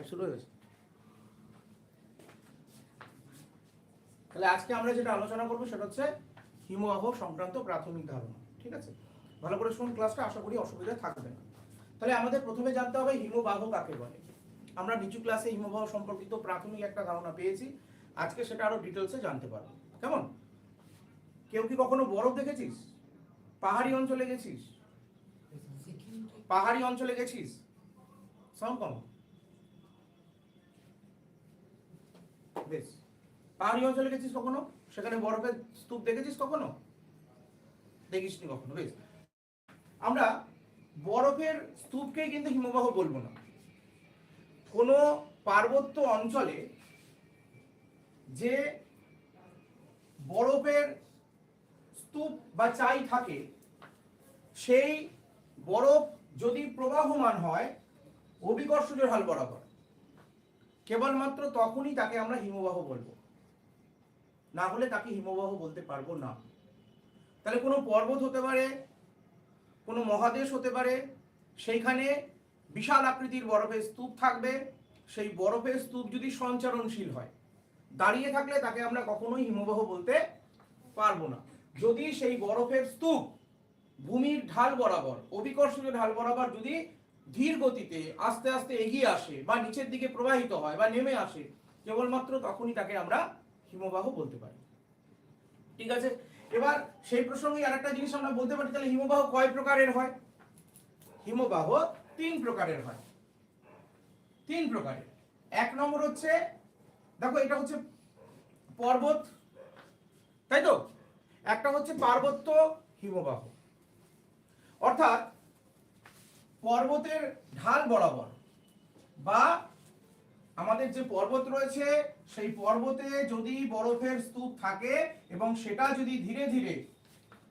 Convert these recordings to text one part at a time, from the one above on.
Five শুরু হয়ে গেছে। তাহলে আজকে আমরা যেটা আলোচনা করব সেটা হচ্ছে হিমবাহ সংক্রান্ত প্রাথমিক ধারণা, ঠিক আছে? ভালো করে শুন ক্লাসটা, আশা করি অসুবিধা থাকবে না। তাহলে আমাদের প্রথমে জানতে হবে হিমবাহ কাকে বলে? আমরা নিচু ক্লাসে হিমবাহ সম্পর্কিত প্রাথমিক একটা ধারণা পেয়েছি। আজকে সেটা আরও ডিটেলসে জানতে পারব। কেমন? কেউ কি কখনো বরফ দেখেছিস? পাহাড়ি অঞ্চলে গেছিস? পাহাড়ি অঞ্চলে গেছিস? সাউন্ড কম। বেশ। পাহাড়ি অঞ্চলে গেছিস কখনো? সেখানে বরফের স্তূপ দেখেছিস কখনো? দেখিসনি কখনো, বেশ। আমরা বরফের স্তূপকেই কিন্তু হিমবাহ বলব না। কোনো পার্বত্য অঞ্চলে যে বরফের স্তূপ বা চাই থাকে, সেই বরফ যদি প্রবাহমান হয় অভিকর্ষজের হাল বরাবর। কেবলমাত্র তখনই তাকে আমরা হিমবাহ বলব। না হলে তাকে হিমবাহ বলতে পারব না। তাহলে কোনো পর্বত হতে পারে, কোনো মহাদেশ হতে পারে, সেইখানে বিশাল আকৃতির বরফের স্তূপ থাকবে। সেই বরফের স্তূপ যদি সঞ্চারণশীল হয়, দাঁড়িয়ে থাকলে তাকে আমরা কখনোই হিমবাহ বলতে পারব না। যদি সেই বরফের স্তূপ ভূমির ঢাল বরাবর অভিকর্ষীয় ঢাল বরাবর যদি ধীর গতিতে আস্তে আস্তে এগিয়ে আসে বা নিচের দিকে প্রবাহিত হয় বা নেমে আসে, কেবলমাত্র তখনই তাকে আমরা হিমবাহ বলতে পারি। ঠিক আছে? এবার সেই প্রসঙ্গে আর একটা জিনিস আমরা বলতে পারি, তাহলে হিমবাহ কয় প্রকারের হয়? হিমবাহ তিন প্রকারের হয়। তিন প্রকারের। এক নম্বর হচ্ছে, দেখো এটা হচ্ছে পর্বত, তাই তো? একটা হচ্ছে পার্বত্য হিমবাহ। অর্থাৎ পর্বতের ঢাল বরাবর বা আমাদের যে পর্বত রয়েছে, সেই পর্বতে যদি বরফের স্তূপ থাকে এবং সেটা যদি ধীরে ধীরে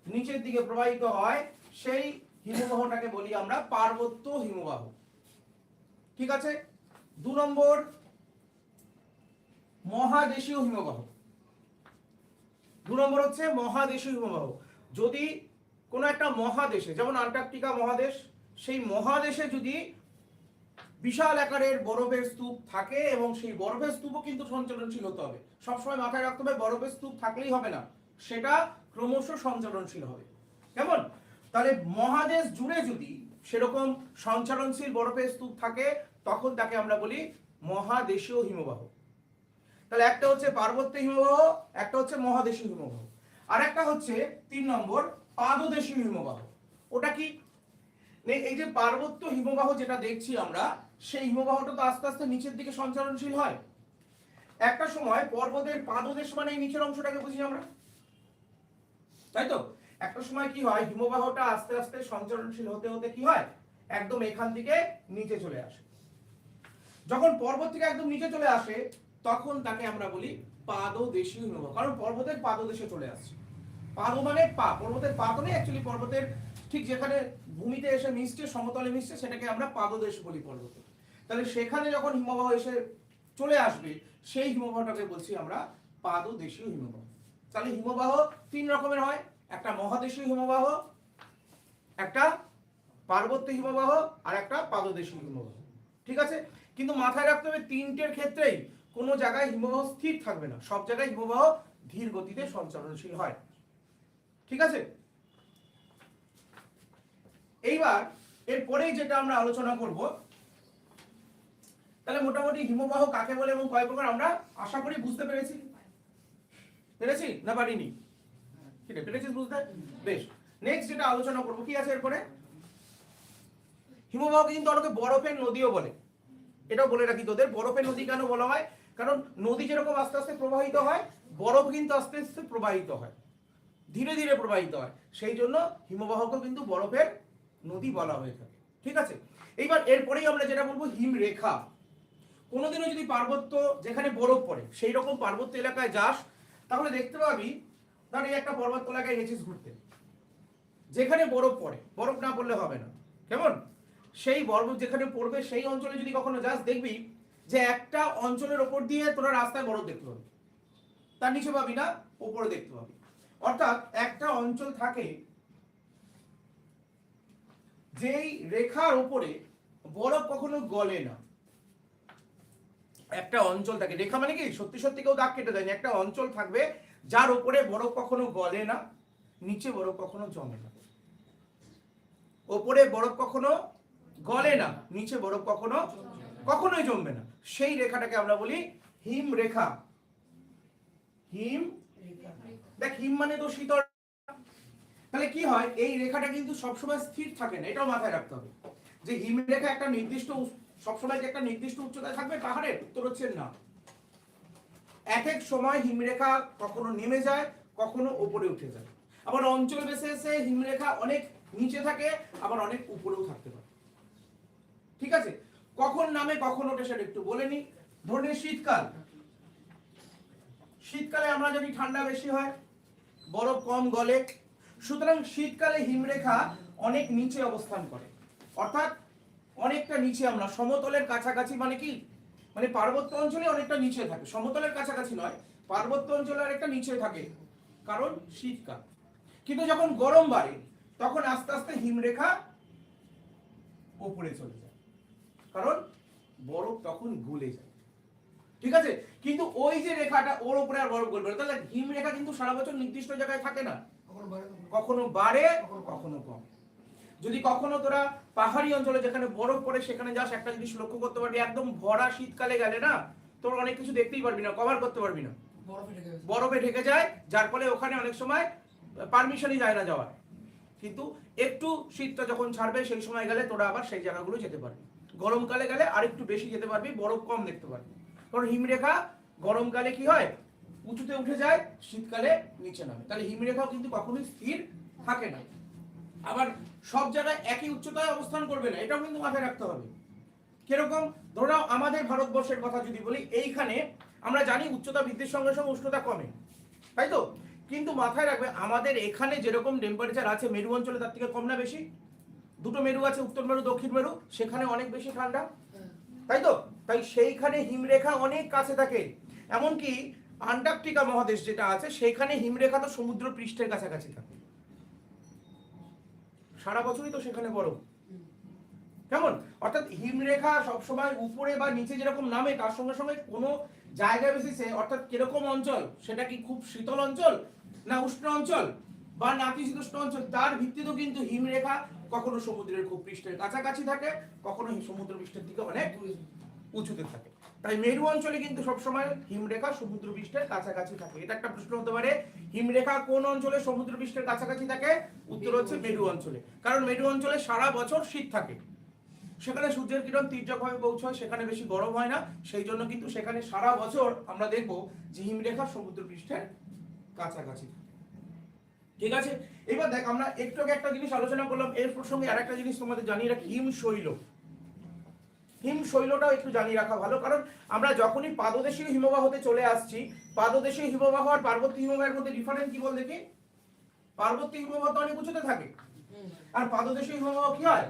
নিচের দিকে প্রবাহিত হয়, সেই হিমবাহটাকে বলি আমরা পার্বত্য হিমবাহ। ঠিক আছে? দু নম্বর মহাদেশীয় হিমবাহ। দু নম্বর হচ্ছে মহাদেশীয় হিমবাহ। যদি কোনো একটা মহাদেশে, যেমন আন্টার্কটিকা মহাদেশ সেই মহাদেশে যদি বিশাল আকারের বরফের স্তূপ থাকে এবং সেই বরফের স্তূপও কিন্তু সঞ্চালনশীল হতে হবে। সবসময় মাথায় রাখতে হবে, বরফের স্তূপ থাকলেই হবে না। সেটা ক্রমশ সঞ্চালনশীল হবে। কেমন? তাহলে মহাদেশ জুড়ে যদি সেরকম সঞ্চালনশীল বরফের স্তূপ থাকে, তখন তাকে আমরা বলি মহাদেশীয় হিমবাহ। তাহলে একটা হচ্ছে পার্বত্য হিমবাহ, একটা হচ্ছে মহাদেশীয় হিমবাহ। আর একটা হচ্ছে তিন নম্বর পাদদেশীয় হিমবাহ। ওটা কি? এই যে পার্বত্য হিমবাহ যেটা দেখছি আমরা, সেই হিমবাহটা তো আস্তে আস্তে নিচের দিকে সঞ্চালনশীল হয়। একটা সময় পর্বতের পাদদেশ মানে এই নিচের অংশটাকে বুঝি আমরা? তাই তো? একটা সময় কি হয়, হিমবাহটা আস্তে আস্তে সঞ্চালনশীল হতে হতে কি হয়? একদম এখান থেকে নিচে চলে আসে। যখন পর্বত থেকে একদম নিচে চলে আসে, তখন তাকে আমরা বলি পাদদেশীয় হিমবাহ। কারণ পর্বতের পাদদেশে চলে আসছে। পাদ মানে পা, পর্বতের পা তো নেই অ্যাকচুয়ালি পর্বতের ঠিক যেখানে ভূমিতে এসে মিশছে, সমতলে মিশছে, সেটাকে আমরা পাদদেশ বলি পর্বত। তাহলে সেখানে যখন হিমবাহ এসে চলে আসবে, সেই হিমবাহটাকে বলছি আমরা পাদদেশীয় হিমবাহ। তাহলে হিমবাহ তিন রকমের হয়, একটা মহাদেশীয় হিমবাহ, একটা পার্বত্য হিমবাহ, আর একটা পাদদেশীয় হিমবাহ। ঠিক আছে? কিন্তু মাথায় রাখতে হবে, তিনটের ক্ষেত্রেই কোনো জায়গায় হিমবাহ স্থির থাকবে না। সব জায়গায় হিমবাহ ধীর গতিতে সঞ্চালনশীল হয়। ঠিক আছে? এইবার এরপরেই যেটা আমরা আলোচনা করব, তাহলে মোটামুটি হিমবাহ কাকে বলে এবং কয় প্রকার আমরা আশা করি বুঝতে পেরেছি। পেরেছি না পারিনি? ঠিক আছে পেরেছিস বুঝতে? বেশ নেক্সট যেটা আলোচনা করব, কি আছে এরপরে? হিমবাহকে কিন্তু অনেকে বরফের নদীও বলে। এটাও বলে রাখি তোদের, বরফের নদী কেন বলা হয়? কারণ নদী যেরকম আস্তে আস্তে প্রবাহিত হয়, বরফ কিন্তু আস্তে আস্তে প্রবাহিত হয়, ধীরে ধীরে প্রবাহিত হয়। সেই জন্য হিমবাহকেও কিন্তু বরফের নদী বলা হয়ে থাকে। ঠিক আছে? এইবার এরপরেই আমরা যেটা বলব হিমরেখা। কোনোদিনও যদি পার্বত্য যেখানে বরফ পড়ে, সেই রকম পার্বত্য এলাকায় যাস, তাহলে দেখতে পাবি, ধর এই একটা পর্বত এলাকায় গেছিস ঘুরতে। যেখানে বরফ পড়ে, বরফ না পড়লে হবে না। কেমন? সেই বরফ যেখানে পড়বে, সেই অঞ্চলে যদি কখনো যাস, দেখবি যে একটা অঞ্চলের ওপর দিয়ে তোরা রাস্তায় বরফ দেখতে পাবি। তার নিচে পাবি না, ওপরে দেখতে পাবি। অর্থাৎ একটা অঞ্চল থাকে যেই রেখার উপরে বরফ কখনো গলে না। একটা অঞ্চল থাকে। রেখা মানে কি? সত্যি সত্যি কেউ দাগ কেটে দেয়নি। একটা অঞ্চল থাকবে যার উপরে বরফ কখনো গলে না, নিচে বরফ কখনো জমে না। ওপরে বরফ কখনো গলে না, নিচে বরফ কখনো কখনোই জমবে না। সেই রেখাটাকে আমরা বলি হিম রেখা হিম? দেখ, হিম মানে তো শীতল তাহলে কি হয়? এই রেখাটা কিন্তু সবসময় স্থির থাকে না, এটাও মাথায় রাখতে হবে। যে হিমরেখা একটা নির্দিষ্ট সবসময় যে একটা নির্দিষ্ট উচ্চতায় থাকবে পাহাড়ের উত্তর হচ্ছে না। এক এক সময় হিমরেখা কখনো নেমে যায়, কখনো উপরে উঠে যায়। আবার অঞ্চল বিশেষে হিমরেখা অনেক নিচে থাকে, আবার অনেক উপরেও থাকতে পারে। ঠিক আছে? কখন নামে, কখন ওঠে সেটা একটু বলে নি ধরে শীতকাল। শীতকালে আমরা যদি ঠান্ডা বেশি হয়, বরফ কম গলে সুতরাং শীতকালে হিমরেখা অনেক নিচে অবস্থান করে। অর্থাৎ অনেকটা নিচে আমরা, সমতলের কাছাকাছি মানে কি? মানে পার্বত্য অঞ্চলে অনেকটা নিচে থাকে। সমতলের কাছাকাছি নয়, পার্বত্য অঞ্চলে অনেকটা নিচে থাকে, কারণ শীতকাল। কিন্তু যখন গরম বাড়ে, তখন আস্তে আস্তে হিমরেখা উপরে চলে যায়। কারণ বরফ তখন গলে যায়। ঠিক আছে? কিন্তু ওই যে রেখাটা ওর উপরে আর বরফ গলবে। তাহলে হিম রেখা কিন্তু সারা বছর নির্দিষ্ট জায়গায় থাকে না। কখনো বাড়ে কখনো কম। যদি কখনো তোরা পাহাড়ি অঞ্চলে যেখানে বরফ পড়ে সেখানে যাস একটা জিনিস লক্ষ্য করতে পারবি একদম ভরা শীতকালে গেলে না তোর অনেক কিছু দেখতেই পারবি না কভার করতে পারবি না। বরফে ঢেকে যায় যার ফলে ওখানে অনেক সময় পারমিশনই যায় না যাওয়ার। কিন্তু একটু শীতটা যখন ছাড়বে সেই সময় গেলে তোরা আবার সেই জায়গাগুলো যেতে পারবি। গরমকালে গেলে আর একটু বেশি যেতে পারবি বরফ কম দেখতে পারবি। কারণ হিমরেখা গরমকালে কি হয় উঁচুতে উঠে যায়, শীতকালে নিচে নামে। তাহলে হিমরেখাও কিন্তু কখনোই স্থির থাকে না। আবার সব জায়গায় একই উচ্চতায় অবস্থান করবে না, এটাও কিন্তু মাথায় রাখতে হবে। কীরকম? ধরো আমাদের ভারতবর্ষের কথা যদি বলি, এইখানে আমরা জানি উচ্চতা বৃদ্ধির সঙ্গে সঙ্গে উষ্ণতা কমে। তাই তো? কিন্তু মাথায় রাখবে, আমাদের এখানে যেরকম টেম্পারেচার আছে, মেরু অঞ্চলে তার থেকে কম না বেশি? দুটো মেরু আছে, উত্তর মেরু, দক্ষিণ মেরু, সেখানে অনেক বেশি ঠান্ডা। তাই তো? তাই সেইখানে হিমরেখা অনেক কাছে থাকে। এমনকি আন্টার্কটিকা মহাদেশ যেটা আছে সেখানে হিমরেখা তো সমুদ্র পৃষ্ঠের কাছাকাছি থাকে। সারা বছরই তো সেখানে বরফ কেমন? অর্থাৎ হিমরেখা সবসময় উপরে বা নিচে যেরকম নামে, তার সঙ্গে সঙ্গে কোনো জায়গা বেসিসে, অর্থাৎ কীরকম অঞ্চল, সেটা কি খুব শীতল অঞ্চল না উষ্ণ অঞ্চল বা নাতিশীতোষ্ণ অঞ্চল? তার ভিত্তিতেও কিন্তু হিমরেখা কখনো সমুদ্রের খুব পৃষ্ঠের কাছাকাছি থাকে, কখনো সমুদ্র পৃষ্ঠের থেকে অনেক উঁচুতে থাকে। তাই মেরু অঞ্চলে কিন্তু সবসময় হিমরেখা সমুদ্র পৃষ্ঠের কাছাকাছি থাকে। এটা একটা প্রশ্ন হতে পারে, হিমরেখা কোন অঞ্চলে সমুদ্র পৃষ্ঠের কাছাকাছি থাকে? উত্তর হচ্ছে মেরু অঞ্চলে। কারণ মেরু অঞ্চলে সারা বছর শীত থাকে। সেখানে সূর্যের কিরণ তীর্যকভাবে পৌঁছয়, সেখানে বেশি গরম হয় না। সেই জন্য কিন্তু সেখানে সারা বছর আমরা দেখব যে হিমরেখা সমুদ্র পৃষ্ঠের কাছাকাছি ঠিক আছে? এবার দেখ, আমরা একটু একটা জিনিস আলোচনা করলাম, এর প্রসঙ্গে আরেকটা জিনিস তোমাদের জানিয়ে রাখি হিম শৈল হিম শৈলটাও একটু জানিয়ে রাখা ভালো কারণ আমরা যখনই পাদদেশীয় হিমবাহতে চলে আসছি পাদদেশীয় হিমবাহ আর পার্বত্য হিমবাহের মধ্যে ডিফারেন্স কি বল দেখি? পার্বত্য হিমবাহ তো অনেক উঁচুতে থাকে। আর পাদদেশীয় হিমবাহ কি হয়?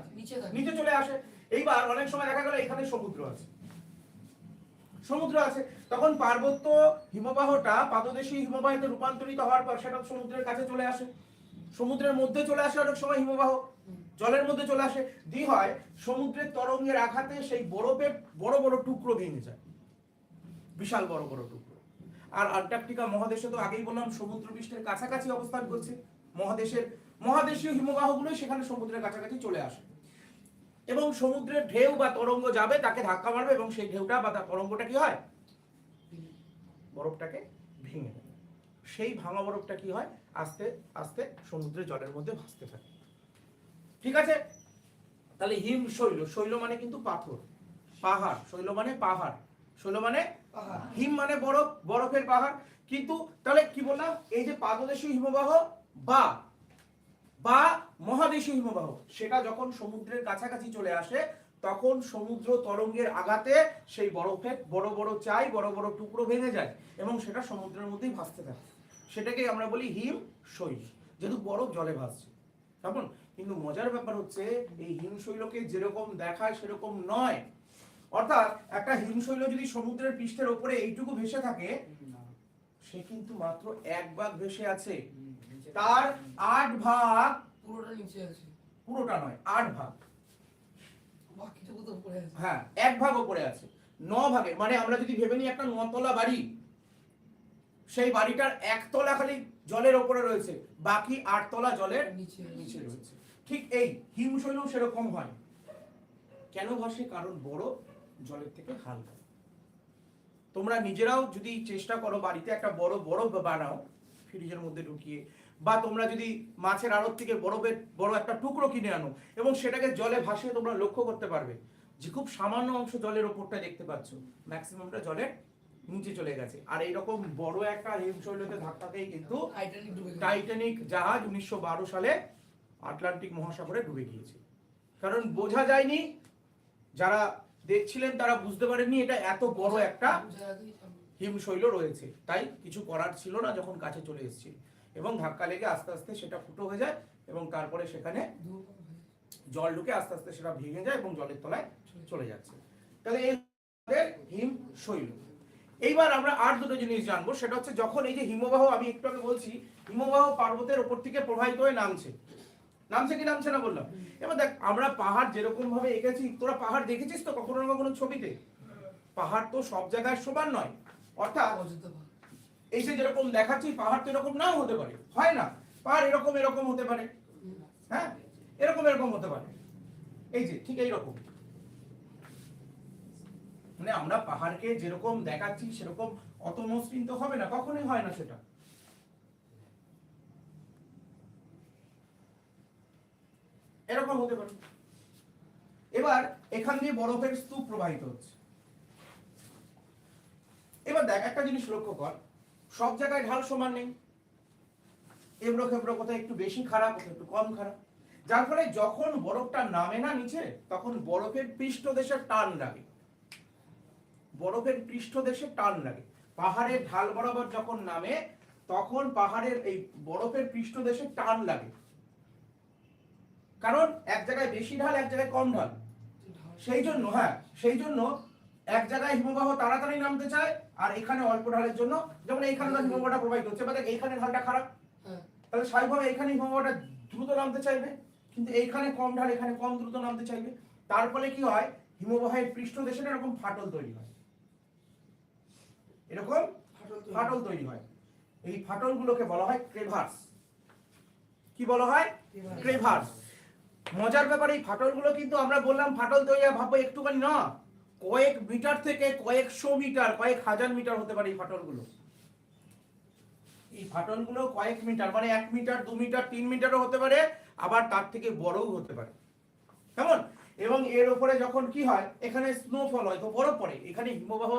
নিচে চলে আসে। এইবার অনেক সময় দেখা গেল এখানে সমুদ্র আছে। সমুদ্র আছে। তখন পার্বত্য হিমবাহটা পাদদেশী হিমবাহিতে রূপান্তরিত হওয়ার পর সেটা সমুদ্রের কাছে চলে আসে। সমুদ্রের মধ্যে চলে আসে অনেক সময় হিমবাহ। জলের মধ্যে চলে আসে দি হয় সমুদ্রের তরঙ্গের আঘাতে সেই বরফের বড় বড় টুকরো ভেঙে যায়। বিশাল বড় বড় টুকরো। আর আন্টার্কটিকা মহাদেশে তো আগেই বললাম সমুদ্র পৃষ্ঠের কাছাকাছি অবস্থান করছে। মহাদেশের, মহাদেশীয় হিমবাহগুলো সেখানে সমুদ্রের কাছাকাছি চলে আসে। এবং সমুদ্রের ঢেউ বা তরঙ্গ যাবে, তাকে ধাক্কা মারবে এবং সেই ঢেউটা বা তার তরঙ্গটা কি হয়? বরফটাকে ভেঙে সেই ভাঙা বরফটা কি হয়? আস্তে আস্তে সমুদ্রের জলের মধ্যে ভাসতে থাকে। ঠিক আছে? তাহলে হিম শৈল শৈল মানে কিন্তু পাথর। পাহাড় শৈল মানে পাহাড় শৈল মানে পাহাড়। হিম মানে বরফ বরফের পাহাড়। কিন্তু তাহলে কি বললাম? এই যে পাদদেশীয় হিমবাহ বা বা মহাদেশীয় হিমবাহ সেটা যখন সমুদ্রের কাছাকাছি চলে আসে তখন সমুদ্র তরঙ্গের আঘাতে সেই বরফের বড় বড় চাই বড় বড় টুকরো ভেঙে যায় এবং সেটা সমুদ্রের মধ্যেই ভাসতে থাকে। সেটাকে আমরা বলি হিম শৈল। যেহেতু বরফ জলে ভাসছে। কেমন? কিন্তু মজার ব্যাপার হচ্ছে এই হিমশৈলকে যেরকম দেখায় সেরকম নয়। অর্থাৎ একটা হিমশৈল যদি সমুদ্রের পৃষ্ঠের ওপরে এইটুকু ভেসে থাকে সে কিন্তু মাত্র এক ভাগ ভেসে আছে। তার আট ভাগ পুরোটা নিচে আছে। পুরোটা নয় আট ভাগ। হ্যাঁ এক ভাগ ওপরে আছে। ন ভাগে মানে আমরা যদি ভেবে নিই একটা নতলা বাড়ি সেই বাড়িটার একতলা খালি জলের ওপরে রয়েছে বাকি আটতলা জলের নিচে রয়েছে। ঠিক এই হিমশৈল সেরকম হয়। কেন ভাসে? কারণ বড় জলের থেকে হালকা। তোমরা নিজেরাও যদি চেষ্টা করো বাড়িতে একটা বড় বরফ বানাও ফ্রিজের মধ্যে ঢুকিয়ে বা তোমরা যদি মাছের আড়ত থেকে বরফের বড় একটা টুকরো কিনে আনো এবং সেটাকে জলে ভাসিয়ে তোমরা লক্ষ্য করতে পারবে যে খুব সামান্য অংশ জলের ওপরটা দেখতে পাচ্ছ। ম্যাক্সিমামটা জলের নিচে চলে গেছে। আর এইরকম বড় একটা হিমশৈলতে ধাক্কাতেই কিন্তু টাইটানিক জাহাজ উনিশশো বারো সালে আটলান্টিক মহাসাগরে ডুবে গিয়েছে। কারণ বোঝা যায়নি, যারা দেখছিলেন তারা বুঝতে পারেননি এটা এত বড় একটা হিমশৈল রয়েছে। তাই কিছু করার ছিল না যখন কাছে চলে এসেছিল এবং ধাক্কা লেগে আস্তে আস্তে সেটা ফুটো হয়ে যায় এবং তারপরে সেখানে জল ঢুকে আস্তে আস্তে সেটা ভেঙে যায় এবং জলের তলায় চলে যাচ্ছে। তাহলে এই হিম শৈল এইবার আমরা আর দুটো জিনিস জানব, সেটা হচ্ছে যখন এই যে হিমবাহ, আমি একটু আগে বলছি, হিমবাহ পর্বতের ওপর থেকে প্রবাহিত হয়ে নামছে। নামছে কি নামছে না বললাম। এবার দেখ, আমরা পাহাড় যেরকম ভাবে এঁকেছি, তোরা পাহাড় দেখেছিস তো কখনো না কখনো ছবিতে? পাহাড় তো সব জায়গায় সমান নয়। অর্থাৎ এই যে যেরকম দেখাচ্ছি, পাহাড় তো এরকম নাও হতে পারে। হয় না? পাহাড় এরকম এরকম হতে পারে। হ্যাঁ? এরকম এরকম হতে পারে। এই যে, ঠিক এইরকম মানে আমরা পাহাড়কে যেরকম দেখাচ্ছি, সেরকম অত মসৃণ তো হবে না। কখনোই হয় না সেটা এরকম হতে পারে। এবার এখান দিয়ে বরফের স্তূপ প্রবাহিত হচ্ছে। এবার দেখ, একটা জিনিস লক্ষ্য কর। সব জায়গায় ঢাল সমান নেই। এবড়ো খেবড়ো কোথায় একটু বেশি খারাপ একটু কম খারাপ। যার ফলে যখন বরফটা নামে না নিচে, তখন বরফের পৃষ্ঠদেশে টান লাগে। বরফের পৃষ্ঠদেশে টান লাগে। পাহাড়ের ঢাল বরাবর যখন নামে, তখন পাহাড়ের এই বরফের পৃষ্ঠদেশে টান লাগে। কারণ এক জায়গায় বেশি ঢাল এক জায়গায় কম ঢাল। সেই জন্য হ্যাঁ সেই জন্য এক জায়গায় হিমবাহ তাড়াতাড়ি নামতে চায় আর এখানে অল্প ঢালের জন্য যেমন এইখানে তো হিমবাহটা প্রবাহিত হচ্ছে বা এইখানে ঢালটা খারাপ। হ্যাঁ। তাহলে স্বাভাবিকভাবে এখানে হিমবাহটা দ্রুত নামতে চাইবে কিন্তু এইখানে কম ঢাল এখানে কম দ্রুত নামতে চাইবে। তার ফলে কি হয়? হিমবাহের পৃষ্ঠদেশে এরকম ফাটল তৈরি হয়। এরকম। ফাটল তৈরি হয়। এই ফাটলগুলোকে বলা হয় ক্রেভার্স। কি বলা হয়? ক্রেভার্স। মজার ব্যাপার, এই ফাটলগুলো কিন্তু আমরা বললাম ফাটল তৈরি ভাববো একটুখানি, না? কয়েক মিটার থেকে কয়েকশো মিটার, কয়েক হাজার মিটার হতে পারে এই ফাটলগুলো। এই ফাটলগুলো কয়েক মিটার মানে এক মিটার, দু মিটার, তিন মিটারও হতে পারে, আবার তার থেকে বড়ও হতে পারে। কেমন? এবং এর উপরে যখন কি হয়, এখানে স্নোফল হয়, তো বরফ পড়ে, এখানে হিমবাহ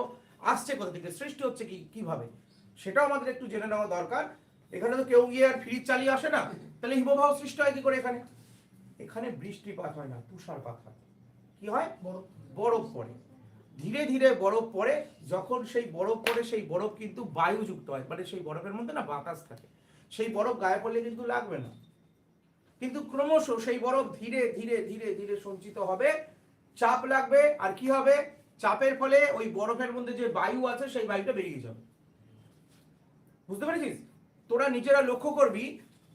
আসছে কোথা থেকে, সৃষ্টি হচ্ছে কি, কীভাবে? সেটাও আমাদের একটু জেনে নেওয়া দরকার। এখানে তো কেউ গিয়ে আর ফ্রিজ চালিয়ে আসে না, তাহলে হিমবাহ সৃষ্টি হয় কি করে এখানে? এখানে বৃষ্টিপাত হয় না তুষারপাত হয়। কি হয়? বরফ পড়ে। ধীরে ধীরে বরফ পড়ে যখন সেই বরফ পড়ে সেই বরফ কিন্তু বায়ুযুক্ত হয়। মানে সেই বরফের মধ্যে না বাতাস থাকে। সেই বরফ গায়ে পড়লে কিন্তু লাগবে না। কিন্তু ক্রমশ সেই বরফ ধীরে ধীরে ধীরে ধীরে সঞ্চিত হবে। চাপ লাগবে আর কি হবে? চাপের ফলে ওই বরফের মধ্যে যে বায়ু আছে সেই বায়ুটা বেরিয়ে যাবে। বুঝতে পেরেছিস? তোরা নিজেরা লক্ষ্য করবি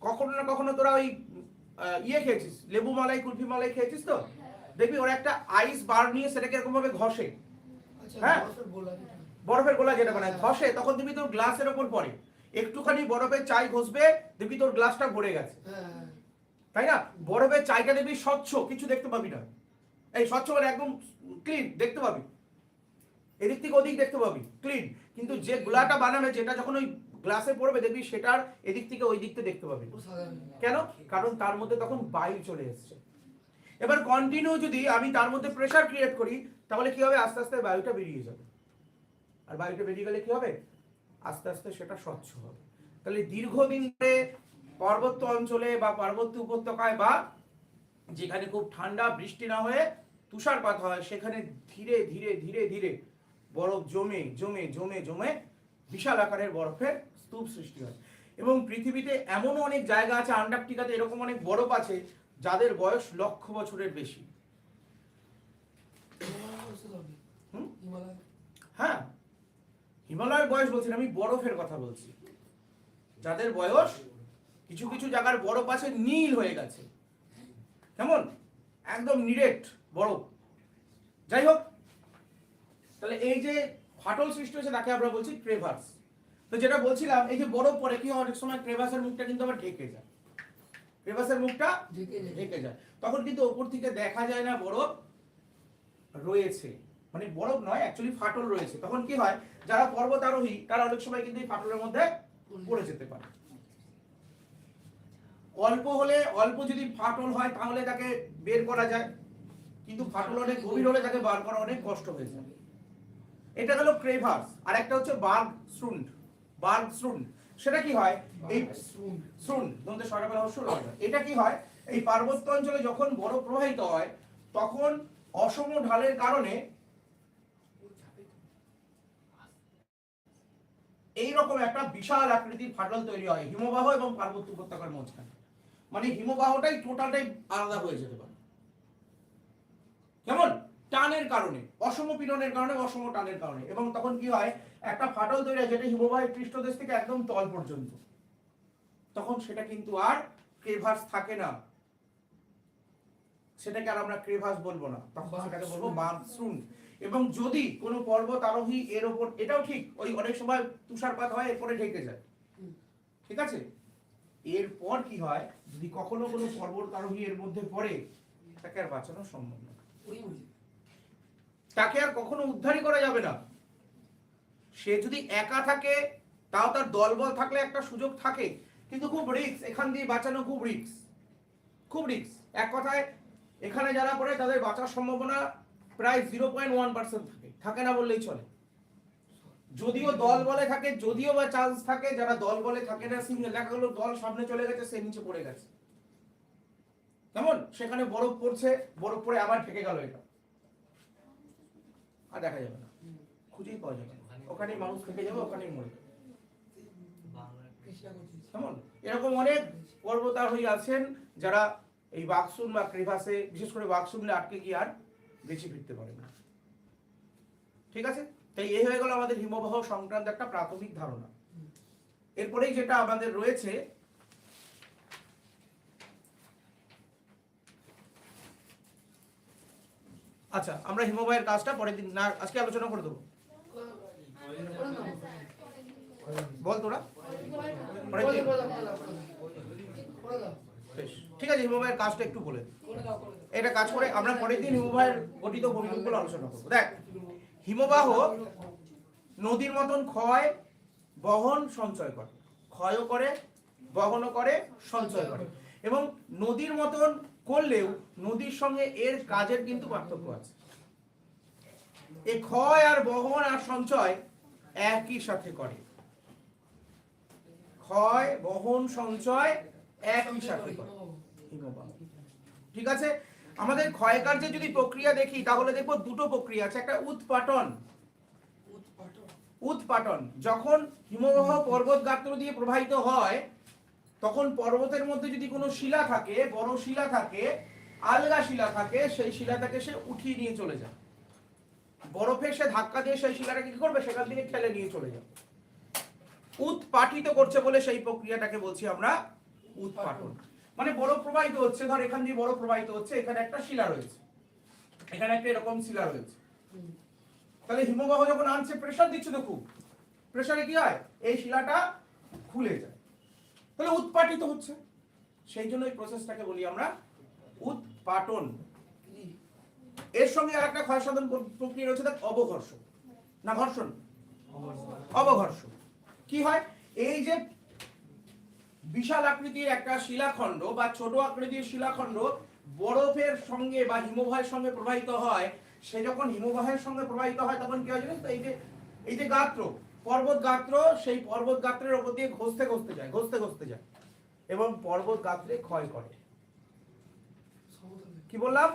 কখনো না কখনো তোরা ওই ইয়ে খেয়েছিস লেবু মালাই কুলফি মালাই খেয়েছিস তো? দেখবি ওরা একটা আইস বার নিয়ে সেটাকে এরকম ভাবে ঘষে। আচ্ছা হ্যাঁ। বরফের গোলা যেটা। বানায় ঘষে তখন দেখবি তোর গ্লাসের ওপর পড়ে। একটুখানি বরফের চাই ঘষবে দেখবি তোর গ্লাসটা ভরে গেছে। হ্যাঁ হ্যাঁ। তাই না? বরফের চাইটা দেখবি স্বচ্ছ কিছু দেখতে পাবি না। এই স্বচ্ছ মানে একদম ক্লিন দেখতে পাবি। এদিক থেকে ওদিক দেখতে পাবি ক্লিন কিন্তু যে গোলাটা বানাবে যেটা যখন ওই গ্লাসে পড়বে দেখবি সেটার এদিক থেকে ওই দিকতে দেখতে পাবি। কেন? কারণ তার মধ্যে তখন বায়ু চলে এসছে। এবার কন্টিনিউ যদি আমি তার মধ্যে প্রেসার ক্রিয়েট করি তাহলে কি হবে? আস্তে আস্তে বায়ুটা বেরিয়ে যাবে। আর বায়ুটা বেরিয়ে গেলে কি হবে? আস্তে আস্তে সেটা স্বচ্ছ হবে। তাহলে দীর্ঘদিন ধরে পার্বত্য অঞ্চলে বা পার্বত্য উপত্যকায় বা যেখানে খুব ঠান্ডা বৃষ্টি না হয়ে তুষারপাত হয় সেখানে ধীরে ধীরে ধীরে ধীরে বরফ জমে জমে জমে জমে বিশাল আকারের বরফের স্তূপ সৃষ্টি হয়। এবং পৃথিবীতে এমন অনেক জায়গা আছে, আন্টার্কটিকাতে এরকম অনেক বরফ আছে, যাদের বয়স লক্ষ বছরের বেশি। হ্যাঁ। হিমালয়ের বয়স বলছি আমি বরফের কথা বলছি। যাদের বয়স কিছু কিছু জায়গার বরফ আছে, নীল হয়ে গেছে। কেমন? একদম নিরেট বরফ। যাই হোক, তাহলে এই যে ফাটল সৃষ্টি হয়েছে তাকে আমরা বলছি ক্রেভাস তো যেটা বলছিলাম এই যে বরফ পরে কি হয় অনেক সময় ক্রেভাসের মুখটা কিন্তু আবার ঢেকে যায়। ক্রেভাসের মুখটা ঢেকে যায়। ঢেকে যায়। তখন কিন্তু ওপর থেকে দেখা যায় না বরফ রয়েছে। মানে বরফ নয় অ্যাকচুয়ালি ফাটল রয়েছে। তখন কি হয় যারা পর্বত আরোহী তারা অনেক সময় কিন্তু এই ফাটলের মধ্যে পড়ে যেতে পারে। অল্প হলে অল্প যদি ফাটল হয় তাহলে তাকে বের করা যায়। কিন্তু ফাটল অনেক গভীর হলে তাকে বার করা অনেক কষ্ট হয়ে যায়। এটা হলো ক্রেভার্স আর একটা হচ্ছে বার্গ শ্রুন্ড বার্গ শ্রুন্ড সেটা কি হয়? এই। শুন দন্তে সরকার অবশ্য রয়েছে। এটা কি হয়? এই পার্বত্য অঞ্চলে যখন বরফ প্রবাহিত হয় তখন অসম ঢালের কারণে এই রকম একটা বিশাল আকৃতির ফাটল তৈরি হয় হিমবাহ এবং পার্বত্য উপত্যকার মাঝখানে মানে হিমবাহটাই টোটালটাই আলাদা হয়ে যেতে পারে। কেমন? টানের কারণে অসম পীড়নের কারণে অসম টানের কারণে। এবং তখন কি হয় একটা ফাটল তৈরি হয় যেটা হিমবাহের পৃষ্ঠদেশ থেকে একদম তল পর্যন্ত। তখন সেটা কিন্তু আর ক্রেভাস থাকে না। সেটাকে আর আমরা ক্রেভাস বলব না। তখন সেটাকে বলব শ্রুণ্ড এবং যদি কোনো পর্বত আরোহী এর ওপর এটাও ঠিক ওই অনেক সময় তুষারপাত হয় এরপরে ঢেকে যায়। ঠিক আছে? এরপর কি হয় যদি কখনো কোনো পর্বত আরোহী এর মধ্যে পড়ে তাকে আর বাঁচানো সম্ভব না। তাকে আর কখনো উদ্ধারই করা যাবে না। সে যদি একা থাকে, তাও তার দলবল থাকলে একটা সুযোগ থাকে। কিন্তু খুব রিস্ক এখান দিয়ে বাঁচানো খুব রিস্ক খুব রিস্ক এক কথায়, এখানে যারা পড়ে, তাদের বাঁচার সম্ভাবনা প্রায় জিরো পয়েন্ট ওয়ান পার্সেন্ট থাকে। থাকে না বললেই চলে। যদিও দল বলে থাকে, যদিও বা চান্স থাকে, যারা দল বলে থাকে না, সিঙ্গেল, দেখা গেলো দল সামনে চলে গেছে, সে নিচে পড়ে গেছে। কেমন? সেখানে বরফ পড়ছে, বরফ পড়ে আবার ঠেকে গেল এটা। আর দেখা যাবে না। খুঁজেই পাওয়া যাবে ওখানেই মানুষ থেকে যাবে, ওখানেই মরে কেমন? এরকম অনেক পর্বতারোহী আছেন যারা এই বাক্সুন বা ক্রেভাসে, বিশেষ করে বাক্সুনলে আটকে গিয়ে আর বেঁচে ফিরতে পারে না। ঠিক আছে? তাই এই হয়ে গেল আমাদের হিমবাহ সংক্রান্ত একটা প্রাথমিক ধারণা। এরপরেই যেটা আমাদের রয়েছে আচ্ছা আমরা হিমবাহের কাজটা পরের দিন না, আজকে আলোচনা করে দেবো। বল তোরা। ঠিক আছে, হিমবাহের কাজটা একটু বলে। এটা কাজ করে আমরা পরের দিন হিমবাহের গঠিত ভূমিরূপগুলো আলোচনা করব। দেখ, হিমবাহ নদীর মতন ক্ষয়, বহন, সঞ্চয় করে। ক্ষয়ও করে, বহনও করে, সঞ্চয় করে। এবং নদীর মতন করলেও নদীর সঙ্গে এর কাজের কিন্তু পার্থক্য আছে। এই ক্ষয় আর বহন আর সঞ্চয় একই সাথে করে। ক্ষয় বহন সঞ্চয় একই সাথে করে। ঠিক আছে? আমাদের ক্ষয়কার্যের যদি প্রক্রিয়া দেখি তাহলে দেখব দুটো প্রক্রিয়া আছে। একটা উৎপাটন। উৎপাটন। উৎপাটন যখন হিমবাহ পর্বত গাত্র দিয়ে প্রবাহিত হয় তখন পর্বতের মধ্যে যদি কোনো শিলা থাকে, বড় শিলা থাকে, আলগা শিলা থাকে, সেই শিলাটাকে সে উঠিয়ে নিয়ে চলে যায়। বরফে সে ধাক্কা দিয়ে সেই শিলাটাকে কি করবে? সেখান থেকে ঠেলে নিয়ে চলে যাবে উৎপাটিত করছে বলে সেই প্রক্রিয়াটাকে বলছি আমরা উৎপাটন মানে বরফ প্রবাহিত হচ্ছে। ধর, এখান দিয়ে বরফ প্রবাহিত হচ্ছে, এখানে একটা শিলা রয়েছে। এখানে একটা এরকম শিলা রয়েছে। তাহলে হিমবাহ যখন আনছে প্রেশার দিচ্ছে তো খুব। প্রেশারে কি হয়? এই শিলাটা খুলে যায়। তাহলে উৎপাটিত হচ্ছে। সেই জন্য এই প্রসেসটাকে বলি আমরা উৎপাটন। এর সঙ্গে আর একটা ক্ষয় সাধন প্রক্রিয়া রয়েছে, দেখ অবঘর্ষণ না, ঘর্ষণ। অবঘর্ষণ কি হয়? এই যে বিশাল আকৃতির একটা শিলাখণ্ড বা ছোট আকৃতির শিলাখণ্ড বরফের সঙ্গে বা হিমবাহের সঙ্গে প্রবাহিত হয়, সে যখন হিমবাহের সঙ্গে প্রবাহিত হয়, তখন কি হয় জানিস তো? এই যে এই যে গাত্র পর্বত গাত্র সেই পর্বত গাত্রের ওপর দিয়ে ঘষতে ঘষতে যায়, ঘষতে ঘষতে যায়। এবং পর্বত গাত্রে ক্ষয় করে। কি বললাম?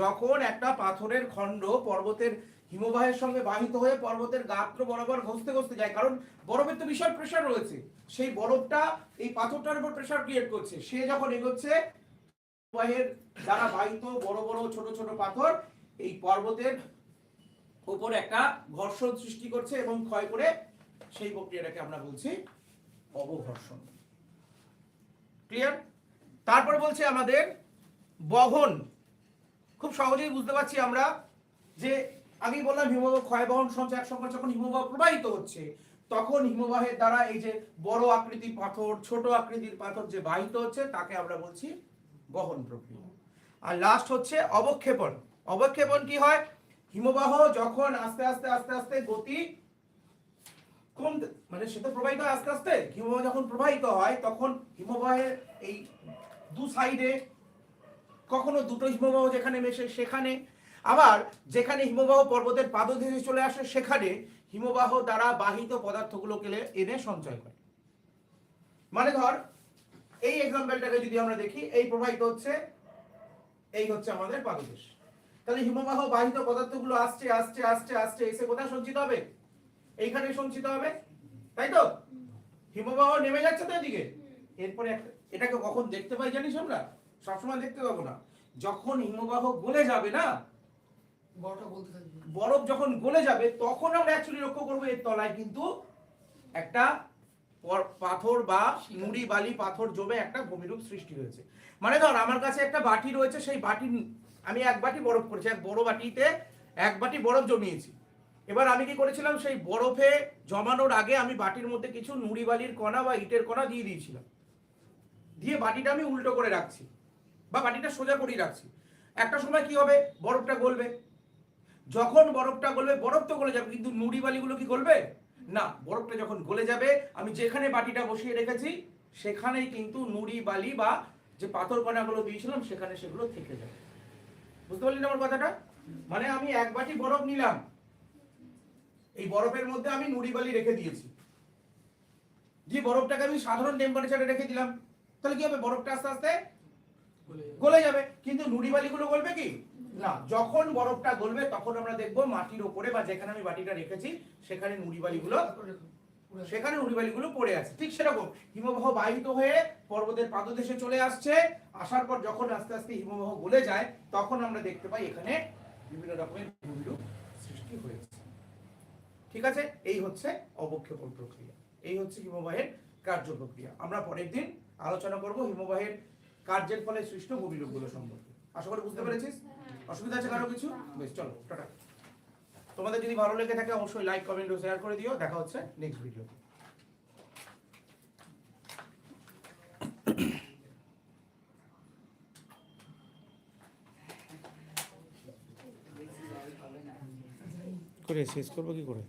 যখন একটা পাথরের খণ্ড পর্বতের হিমবাহের সঙ্গে বাহিত হয়ে পর্বতের গাত্র বরাবর ঘষতে ঘষতে যায়, কারণ বরফের তো বিশাল প্রেশার রয়েছে। সেই বরফটা এই পাথরটার উপর প্রেশার ক্রিয়েট করছে। সে যখন এগোচ্ছে, হিমবাহের দ্বারা বাহিত বড় বড় ছোট ছোট পাথর এই পর্বতের উপর একটা ঘর্ষণ সৃষ্টি করছে এবং ক্ষয় করে সেই প্রক্রিয়াটাকে আমরা বলছি অবঘর্ষণ। ক্লিয়ার তারপর বলছে আমাদের বহন। খুব সহজেই বুঝতে পারছি আমরা যে আমি বললাম হিমবাহ ক্ষয়বহন সঞ্চয় একসঙ্গে যখন হিমবাহ প্রবাহিত হচ্ছে, তখন হিমবাহের দ্বারা এই যে বড় আকৃতির পাথর, ছোট আকৃতির পাথর যে বাহিত হচ্ছে, তাকে আমরা বলছি বহন প্রক্রিয়া। আর লাস্ট হচ্ছে অবক্ষেপণ। অবক্ষেপণ কি হয়? হিমবাহ যখন আস্তে আস্তে আস্তে আস্তে গতি কমতে মানে সেটা প্রবাহিত হয় আস্তে আস্তে? হিমবাহ যখন প্রবাহিত হয়, তখন হিমবাহের এই দু সাইডে কখনো দুটো হিমবাহ যেখানে মেশে সেখানে। আবার যেখানে হিমবাহ পর্বতের পাদদেশে চলে আসে, সেখানে হিমবাহ দ্বারা বাহিত পদার্থগুলোকে এনে সঞ্চয় করে। মানে ধর, এই এক্সাম্পলটাকে যদি আমরা দেখি, এই প্রবাহিত হচ্ছে, এই হচ্ছে আমাদের পাদদেশ। তাহলে হিমবাহ বাহিত পদার্থগুলো আসছে আসছে আসছে আসছে, এসে কোথায় সঞ্চিত হবে? এইখানে সঞ্চিত হবে তাই তো? হিমবাহ নেমে যাচ্ছে তো এদিকে। এরপরে এটাকে কখন দেখতে পাই জানিস আমরা? সবসময় দেখতে পাবো না। যখন হিমবাহ গলে যাবে না বরফ যখন গলে যাবে তখন আমরা অ্যাকচুয়ালি লক্ষ্য করব এর তলায় কিন্তু একটা পাথর বা নুড়ি বালি পাথর জমে একটা ভূমিরূপ সৃষ্টি হয়েছে। মানে ধর আমার কাছে একটা বাটি রয়েছে সেই বাটি আমি এক বাটি বরফ করেছি এক বড় বাটিতে এক বাটি বরফ জমিয়েছি। এবার আমি কি করেছিলাম? সেই বরফে জমানোর আগে আমি বাটির মধ্যে কিছু নুড়ি বালির কণা বা ইটের কণা দিয়ে দিয়েছিলাম। দিয়ে বাটিটা আমি উল্টো করে রাখছি বা বাটিটা সোজা করেই রাখছি। একটা সময় কি হবে? বরফটা গলবে। যখন বরফটা গলবে, বরফ তো গলে যাবে, কিন্তু নুড়ি বালিগুলো কি গলবে? না, বরফটা যখন গলে যাবে, আমি যেখানে বাটিটা বসিয়ে রেখেছি, সেখানেই কিন্তু নুড়ি বালি বা যে পাথর কণাগুলো দিয়েছিলাম, সেখানে সেগুলো থেকে যাবে। বুঝতে পারলি আমার কথাটা? মানে আমি এক বাটি বরফ নিলাম। এই বরফের মধ্যে আমি নুড়ি বালি রেখে দিয়েছি। দিয়ে বরফটাকে আমি সাধারণ টেম্পারেচারে রেখে দিলাম। তাহলে কি হবে? বরফটা আস্তে আস্তে গলে যাবে। কিন্তু নুড়ি বালিগুলো গলবে কি? না। যখন বরফটা গলবে তখন আমরা দেখব মাটির ওপরে বা যেখানে আমি বাটিটা রেখেছি সেখানে নুড়ি বালিগুলো সেখানে নুড়ি বালিগুলো পড়ে আছে। ঠিক সেরকম। হিমবাহ বাহিত হয়ে পর্বতের পাদদেশে চলে আসছে। আসার পর যখন আস্তে আস্তে হিমবাহ গলে যায় তখন আমরা দেখতে পাই এখানে বিভিন্ন রকমের ভূমিরূপ সৃষ্টি হয়েছে। ঠিক আছে? এই হচ্ছে অবক্ষেপণ প্রক্রিয়া। এই হচ্ছে হিমবাহের কার্য প্রক্রিয়া। আমরা পরের দিন আলোচনা করব হিমবাহের কার্যের ফলে সৃষ্ট ভূমিরূপগুলো সম্পর্কে। আশা করি বুঝতে পেরেছিস? অসুবিধা আছে কারও কিছু? বেশ চলো টাটা। তোমাদের যদি ভালো লেগে থাকে অবশ্যই লাইক কমেন্ট ও শেয়ার করে দিও। দেখা হচ্ছে নেক্সট ভিডিও করে শেষ করব কি করে?